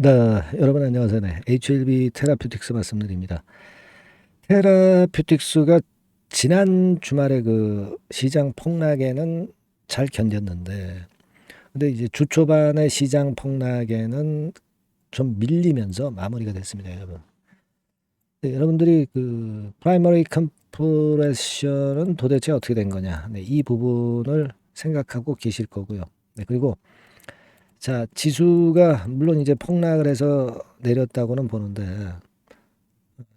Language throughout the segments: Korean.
네, 여러분 안녕하세요. 네, HLB 테라퓨틱스 말씀드립니다. 테라퓨틱스가 지난 주말에 그 시장 폭락에는 잘 견뎠는데, 근데 이제 주 초반의 시장 폭락에는 좀 밀리면서 마무리가 됐습니다, 여러분. 네, 여러분들이 그 프라이머리 컴프레션은 도대체 어떻게 된 거냐? 네, 이 부분을 생각하고 계실 거고요. 네, 그리고 자, 지수가 물론 이제 폭락을 해서 내렸다고는 보는데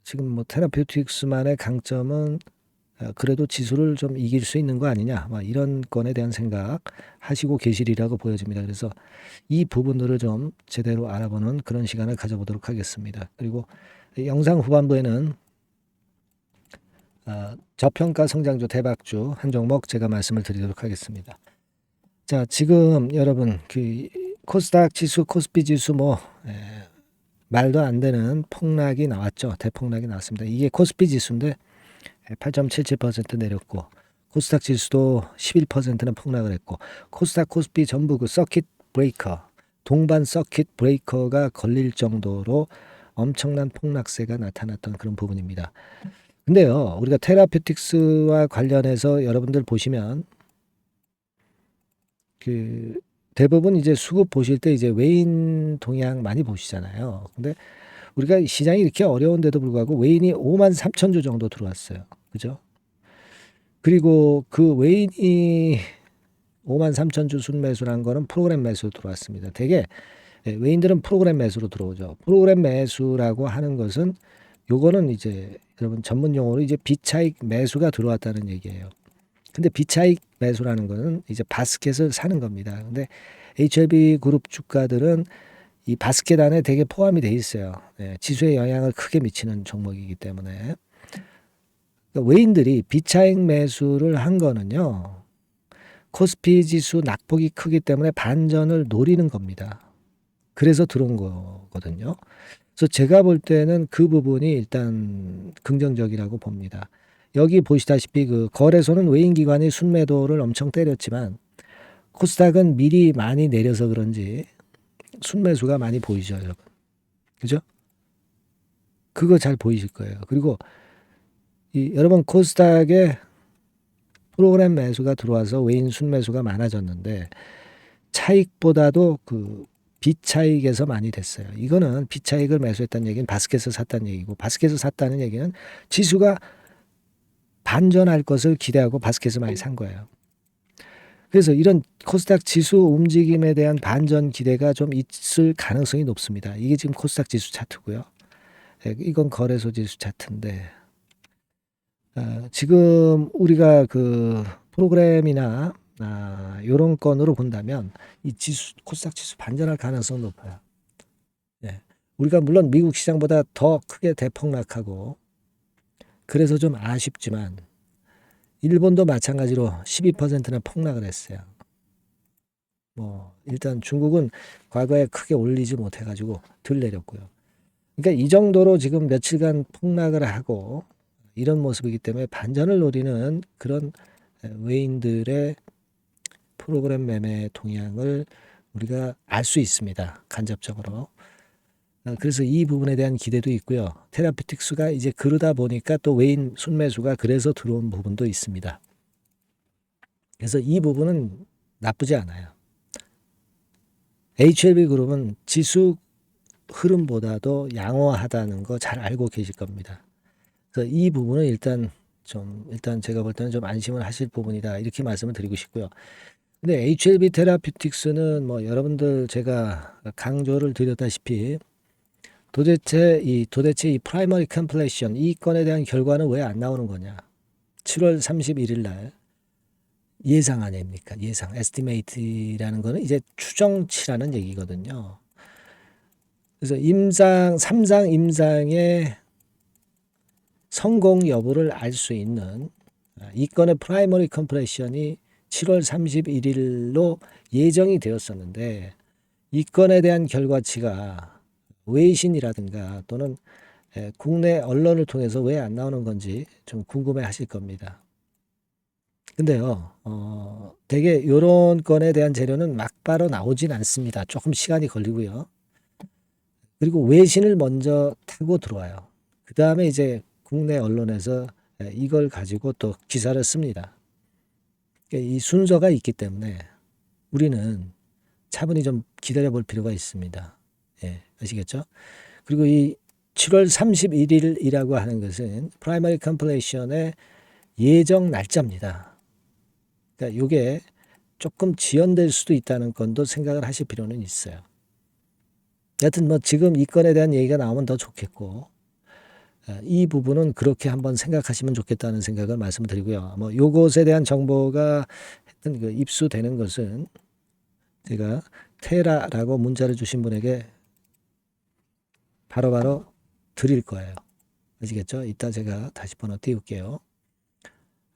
지금 뭐 테라퓨틱스만의 강점은 어, 그래도 지수를 좀 이길 수 있는 거 아니냐, 막 이런 건에 대한 생각 하시고 계시리라고 보여집니다. 그래서 이 부분들을 좀 제대로 알아보는 그런 시간을 가져보도록 하겠습니다. 그리고 영상 후반부에는 어, 저평가 성장주 대박주 한 종목 제가 말씀을 드리도록 하겠습니다. 자, 지금 여러분 그 코스닥 지수, 코스피 지수 뭐 에, 말도 안 되는 폭락이 나왔죠. 대폭락이 나왔습니다. 이게 코스피 지수인데 8.77% 내렸고 코스닥 지수도 11%는 폭락을 했고 코스닥, 코스피 전부 그 서킷 브레이커, 동반 서킷 브레이커가 걸릴 정도로 엄청난 폭락세가 나타났던 그런 부분입니다. 근데요, 우리가 테라퓨틱스와 관련해서 여러분들 보시면 그 대부분 이제 수급 보실 때 이제 외인 동향 많이 보시잖아요. 근데 우리가 시장이 이렇게 어려운데도 불구하고 외인이 5만 3천 주 정도 들어왔어요. 그죠? 그리고 그 외인이 5만 3천 주 순매수란 거는 프로그램 매수로 들어왔습니다. 대개 예, 외인들은 프로그램 매수로 들어오죠. 프로그램 매수라고 하는 것은 요거는 이제 여러분 전문 용어로 이제 비차익 매수가 들어왔다는 얘기예요. 근데 비차익 매수라는 거는 이제 바스켓을 사는 겁니다. 근데 HLB 그룹 주가들은 이 바스켓 안에 되게 포함이 돼 있어요. 네, 지수에 영향을 크게 미치는 종목이기 때문에 그러니까 외인들이 비차익 매수를 한 거는요. 코스피 지수 낙폭이 크기 때문에 반전을 노리는 겁니다. 그래서 들어온 거거든요. 그래서 제가 볼 때는 그 부분이 일단 긍정적이라고 봅니다. 여기 보시다시피 그 거래소는 외인 기관이 순매도를 엄청 때렸지만 코스닥은 미리 많이 내려서 그런지 순매수가 많이 보이죠, 여러분. 그죠? 그거 잘 보이실 거예요. 그리고 이 여러분 코스닥에 프로그램 매수가 들어와서 외인 순매수가 많아졌는데 차익보다도 그 비차익에서 많이 됐어요. 이거는 비차익을 매수했다는 얘기는 바스켓을 샀다는 얘기고 바스켓을 샀다는 얘기는 지수가 반전할 것을 기대하고 바스켓을 많이 산 거예요. 그래서 이런 코스닥 지수 움직임에 대한 반전 기대가 좀 있을 가능성이 높습니다. 이게 지금 코스닥 지수 차트고요. 예, 이건 거래소 지수 차트인데 어, 지금 우리가 그 프로그램이나 아, 이런 건으로 본다면 이 지수 코스닥 지수 반전할 가능성은 높아요. 예. 우리가 물론 미국 시장보다 더 크게 대폭락하고 그래서 좀 아쉽지만 일본도 마찬가지로 12%나 폭락을 했어요. 뭐 일단 중국은 과거에 크게 올리지 못해 가지고 덜 내렸고요. 그러니까 이 정도로 지금 며칠간 폭락을 하고 이런 모습이기 때문에 반전을 노리는 그런 외인들의 프로그램 매매 동향을 우리가 알 수 있습니다. 간접적으로. 어, 그래서 이 부분에 대한 기대도 있고요. 테라피틱스가 이제 그러다 보니까 또 외인 순매수가 그래서 들어온 부분도 있습니다. 그래서 이 부분은 나쁘지 않아요. HLB 그룹은 지수 흐름보다도 양호하다는 거 잘 알고 계실 겁니다. 그래서 이 부분은 일단 좀 일단 제가 볼 때는 좀 안심을 하실 부분이다 이렇게 말씀을 드리고 싶고요. 근데 HLB 테라피틱스는 뭐 여러분들 제가 강조를 드렸다시피 도대체 이 도대체 이 프라이머리 컴플레이션 이 건에 대한 결과는 왜 안 나오는 거냐? 7월 31일 날 예상 아닙니까? 예상 에스티메이트라는 거는 이제 추정치라는 얘기거든요. 그래서 임상 삼상 임상의 성공 여부를 알 수 있는 아, 이 건의 프라이머리 컴플레이션이 7월 31일로 예정이 되었었는데 이 건에 대한 결과치가 외신이라든가 또는 국내 언론을 통해서 왜 안 나오는 건지 좀 궁금해 하실 겁니다. 근데요, 어, 되게 요런 건에 대한 재료는 막바로 나오진 않습니다. 조금 시간이 걸리고요. 그리고 외신을 먼저 타고 들어와요. 그 다음에 이제 국내 언론에서 예, 이걸 가지고 또 기사를 씁니다. 그러니까 이 순서가 있기 때문에 우리는 차분히 좀 기다려 볼 필요가 있습니다. 예, 아시겠죠? 그리고 이 7월 31일이라고 하는 것은 프라이머리 컴플레이션의 예정 날짜입니다. 그러니까 이게 조금 지연될 수도 있다는 건도 생각을 하실 필요는 있어요. 여하튼 뭐 지금 이 건에 대한 얘기가 나오면 더 좋겠고 어, 이 부분은 그렇게 한번 생각하시면 좋겠다는 생각을 말씀드리고요. 뭐 요것에 대한 정보가 하여튼 그 입수되는 것은 제가 테라라고 문자를 주신 분에게 바로 바로 드릴 거예요. 아시겠죠? 이따 제가 다시 번호 띄울게요.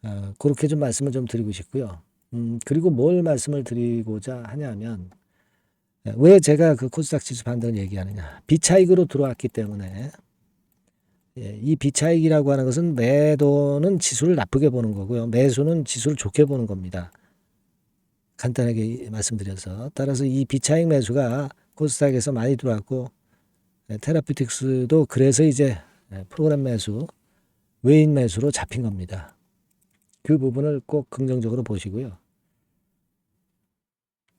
어, 그렇게 좀 말씀을 좀 드리고 싶고요. 음, 그리고 뭘 말씀을 드리고자 하냐면 예, 왜 제가 그 코스닥 지수 반등을 얘기하느냐. 비차익으로 들어왔기 때문에 예, 이 비차익이라고 하는 것은 매도는 지수를 나쁘게 보는 거고요. 매수는 지수를 좋게 보는 겁니다. 간단하게 말씀드려서 따라서 이 비차익 매수가 코스닥에서 많이 들어왔고 예, 테라피틱스도 그래서 이제 예, 프로그램 매수, 외인 매수로 잡힌 겁니다. 그 부분을 꼭 긍정적으로 보시고요.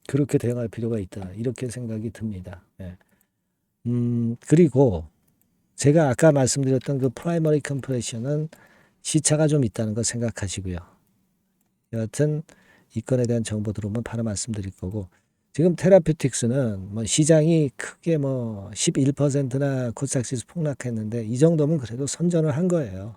그렇게 대응할 필요가 있다. 이렇게 생각이 듭니다. 예. 음, 그리고 제가 아까 말씀드렸던 그 프라이머리 컴프레션은 시차가 좀 있다는 거 생각하시고요. 여하튼 이 건에 대한 정보 들어오면 바로 말씀드릴 거고 지금 테라피틱스는 뭐 시장이 크게 뭐 11%나 코스닥지수 폭락했는데 이 정도면 그래도 선전을 한 거예요.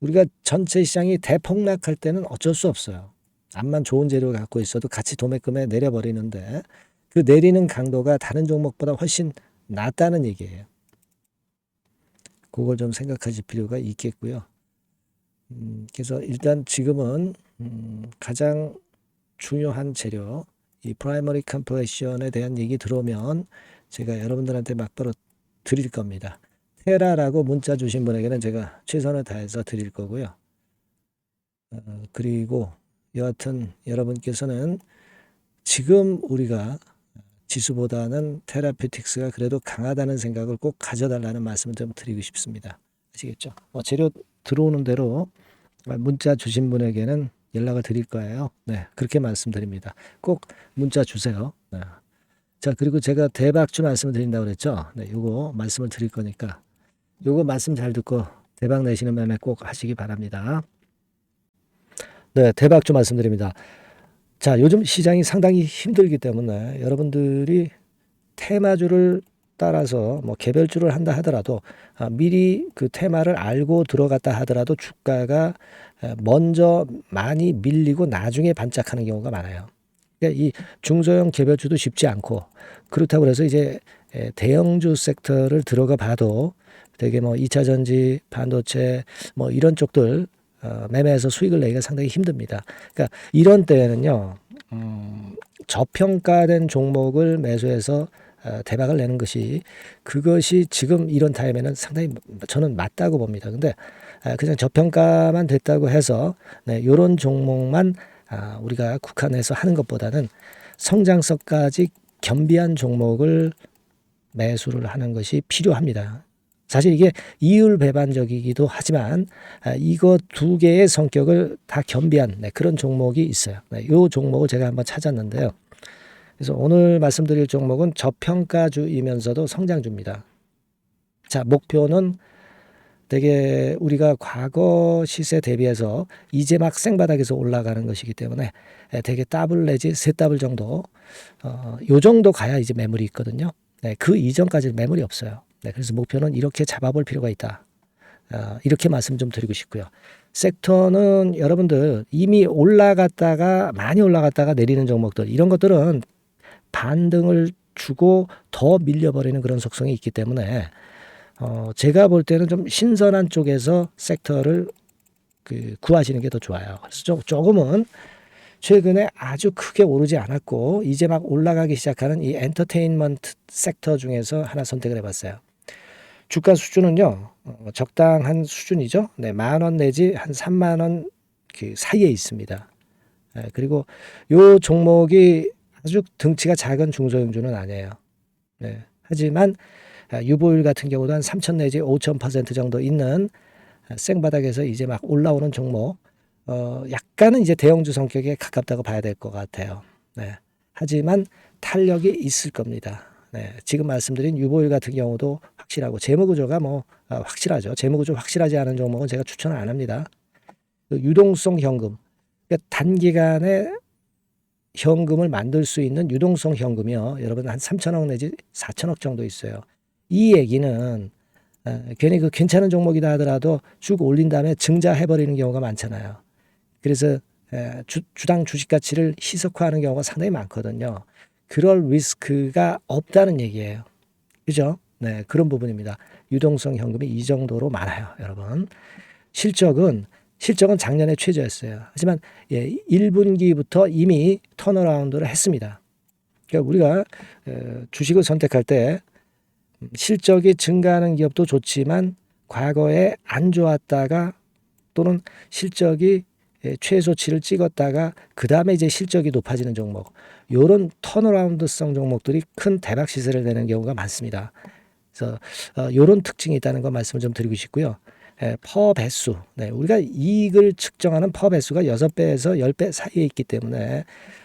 우리가 전체 시장이 대폭락할 때는 어쩔 수 없어요. 암만 좋은 재료를 갖고 있어도 같이 도매금에 내려버리는데 그 내리는 강도가 다른 종목보다 훨씬 낮다는 얘기예요. 그걸 좀 생각하실 필요가 있겠고요. 음, 그래서 일단 지금은 음, 가장 중요한 재료 이 프라이머리 컴프레션에 대한 얘기 들어오면 제가 여러분들한테 막바로 드릴 겁니다. 테라라고 문자 주신 분에게는 제가 최선을 다해서 드릴 거고요. 어, 그리고 여하튼 여러분께서는 지금 우리가 지수보다는 테라피틱스가 그래도 강하다는 생각을 꼭 가져달라는 말씀을 좀 드리고 싶습니다. 아시겠죠? 뭐 재료 들어오는 대로 문자 주신 분에게는 연락을 드릴 거예요. 네, 그렇게 말씀드립니다. 꼭 문자 주세요. 네. 자, 그리고 제가 대박주 말씀을 드린다고 그랬죠? 네, 요거 말씀을 드릴 거니까 요거 말씀 잘 듣고 대박 내시는 매매 꼭 하시기 바랍니다. 네, 대박주 말씀드립니다. 자, 요즘 시장이 상당히 힘들기 때문에 여러분들이 테마주를 따라서 뭐 개별주를 한다 하더라도 아, 미리 그 테마를 알고 들어갔다 하더라도 주가가 에, 먼저 많이 밀리고 나중에 반짝하는 경우가 많아요. 그러니까 이 중소형 개별주도 쉽지 않고 그렇다고 해서 이제 에, 대형주 섹터를 들어가 봐도 되게 뭐 2차 전지, 반도체 뭐 이런 쪽들 어, 매매해서 수익을 내기가 상당히 힘듭니다. 그러니까 이런 때에는요, 음, 저평가된 종목을 매수해서 어, 대박을 내는 것이 그것이 지금 이런 타임에는 상당히 저는 맞다고 봅니다. 근데 아, 그냥 저평가만 됐다고 해서 네, 이런 종목만 아, 우리가 국한해서 하는 것보다는 성장성까지 겸비한 종목을 매수를 하는 것이 필요합니다. 사실 이게 이율 배반적이기도 하지만 아, 이거 두 개의 성격을 다 겸비한 네, 그런 종목이 있어요. 네, 이 종목을 제가 한번 찾았는데요. 그래서 오늘 말씀드릴 종목은 저평가주이면서도 성장주입니다. 자, 목표는 되게 우리가 과거 시세 대비해서 이제 막 생바닥에서 올라가는 것이기 때문에 되게 더블 내지 세 더블 정도, 어, 요 정도 가야 이제 매물이 있거든요. 네, 그 이전까지 매물이 없어요. 네, 그래서 목표는 이렇게 잡아볼 필요가 있다. 어, 이렇게 말씀 좀 드리고 싶고요. 섹터는 여러분들 이미 올라갔다가 많이 올라갔다가 내리는 종목들 이런 것들은 반등을 주고 더 밀려버리는 그런 속성이 있기 때문에 어, 제가 볼 때는 좀 신선한 쪽에서 섹터를 그 구하시는 게 더 좋아요. 그래서 좀, 조금은 최근에 아주 크게 오르지 않았고 이제 막 올라가기 시작하는 이 엔터테인먼트 섹터 중에서 하나 선택을 해봤어요. 주가 수준은요 어, 적당한 수준이죠. 네, 만 원 내지 한 3만 원 그 사이에 있습니다. 네, 그리고 요 종목이 아주 등치가 작은 중소형주는 아니에요. 네, 하지만 아, 유보율 같은 경우도 한 3천 내지 5천 퍼센트 정도 있는 아, 생바닥에서 이제 막 올라오는 종목 어 약간은 이제 대형주 성격에 가깝다고 봐야 될 것 같아요. 네. 하지만 탄력이 있을 겁니다. 네. 지금 말씀드린 유보율 같은 경우도 확실하고 재무구조가 뭐 아, 확실하죠. 재무구조 확실하지 않은 종목은 제가 추천을 안 합니다. 그 유동성 현금 그러니까 단기간에 현금을 만들 수 있는 유동성 현금이요. 여러분 한 3천억 내지 4천억 정도 있어요. 이 얘기는 어, 괜히 그 괜찮은 종목이다 하더라도 쭉 올린 다음에 증자해버리는 경우가 많잖아요. 그래서 에, 주, 주당 주식 가치를 희석화하는 경우가 상당히 많거든요. 그럴 리스크가 없다는 얘기예요. 그죠? 네, 그런 부분입니다. 유동성 현금이 이 정도로 많아요, 여러분. 실적은 실적은 작년에 최저였어요. 하지만 예, 1분기부터 이미 턴어라운드를 했습니다. 그러니까 우리가 어, 주식을 선택할 때 음, 실적이 증가하는 기업도 좋지만 과거에 안 좋았다가 또는 실적이 예, 최소치를 찍었다가 그 다음에 이제 실적이 높아지는 종목 요런 턴어라운드성 종목들이 큰 대박 시세를 내는 경우가 많습니다. 그래서 어, 요런 특징이 있다는 거 말씀을 좀 드리고 싶고요. 예, 퍼 배수. 네, 우리가 이익을 측정하는 퍼 배수가 6배에서 10배 사이에 있기 때문에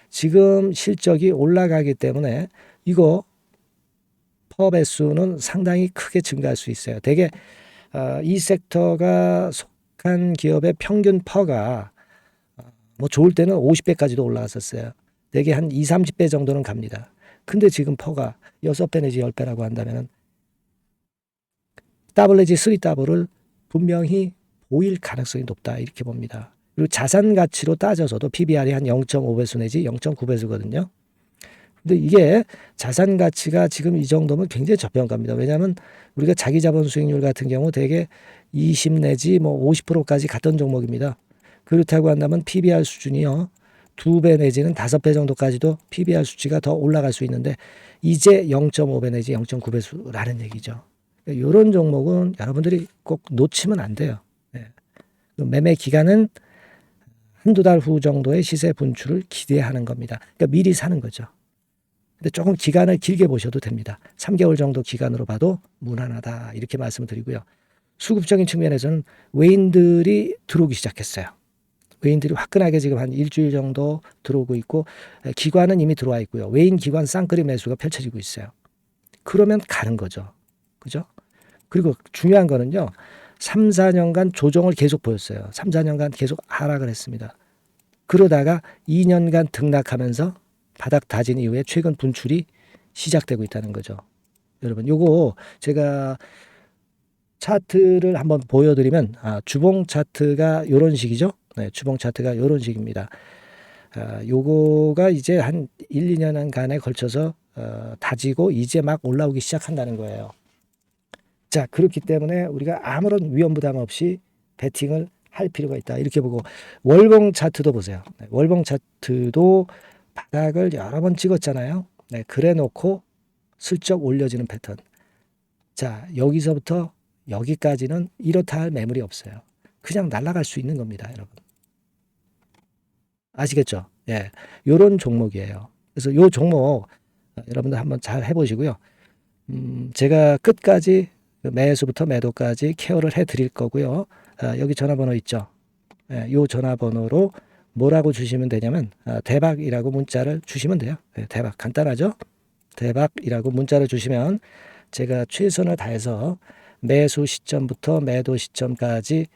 지금 실적이 올라가기 때문에 이거 퍼 배수는 상당히 크게 증가할 수 있어요. 대개 어, 이 섹터가 속한 기업의 평균 퍼가 어, 뭐 좋을 때는 50배까지도 올라갔었어요. 대개 한 2, 30배 정도는 갑니다. 근데 지금 퍼가 6배 내지 10배라고 한다면은 더블 내지 3 더블을 분명히 보일 가능성이 높다 이렇게 봅니다. 그리고 자산 가치로 따져서도 PBR이 한 0.5배수 내지 0.9배수거든요. 근데 이게 자산 가치가 지금 이 정도면 굉장히 저평가입니다. 왜냐하면 우리가 자기 자본 수익률 같은 경우 대개 20 내지 뭐 50%까지 갔던 종목입니다. 그렇다고 한다면 PBR 수준이요. 두 배 내지는 다섯 배 정도까지도 PBR 수치가 더 올라갈 수 있는데 이제 0.5배 내지 0.9배수라는 얘기죠. 이런 종목은 여러분들이 꼭 놓치면 안 돼요. 예. 그 매매 기간은 한두 달 후 정도의 시세 분출을 기대하는 겁니다. 그러니까 미리 사는 거죠. 근데 조금 기간을 길게 보셔도 됩니다. 3개월 정도 기간으로 봐도 무난하다. 이렇게 말씀을 드리고요. 수급적인 측면에서는 외인들이 들어오기 시작했어요. 외인들이 화끈하게 지금 한 일주일 정도 들어오고 있고 기관은 이미 들어와 있고요. 외인 기관 쌍끌이 매수가 펼쳐지고 있어요. 그러면 가는 거죠. 그죠? 그리고 중요한 거는요. 3, 4년간 조정을 계속 보였어요. 3, 4년간 계속 하락을 했습니다. 그러다가 2년간 등락하면서 바닥 다진 이후에 최근 분출이 시작되고 있다는 거죠. 여러분, 요거 제가 차트를 한번 보여드리면 아, 주봉 차트가 요런 식이죠. 네, 주봉 차트가 요런 식입니다. 아, 요거가 이제 한 1, 2년 간에 걸쳐서 어, 다지고 이제 막 올라오기 시작한다는 거예요. 자, 그렇기 때문에 우리가 아무런 위험 부담 없이 베팅을 할 필요가 있다. 이렇게 보고 월봉 차트도 보세요. 네, 월봉 차트도 바닥을 여러 번 찍었잖아요. 네, 그래 놓고 슬쩍 올려지는 패턴. 자, 여기서부터 여기까지는 이렇다 할 매물이 없어요. 그냥 날아갈 수 있는 겁니다, 여러분. 아시겠죠? 예. 요런 종목이에요. 그래서 요 종목 여러분들 한번 잘 해보시고요. 음, 제가 끝까지 매수부터 매도까지 케어를 해 드릴 거고요. 아, 여기 전화번호 있죠. 예, 요 전화번호로 뭐라고 주시면 되냐면 아, 대박이라고 문자를 주시면 돼요. 예, 대박 간단하죠? 대박이라고 문자를 주시면 제가 최선을 다해서 매수 시점부터 매도 시점까지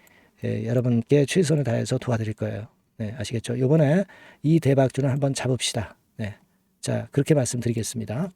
예, 여러분께 최선을 다해서 도와드릴 거예요. 네, 아시겠죠? 요번에 이 대박주는 한번 잡읍시다. 네. 자, 그렇게 말씀드리겠습니다.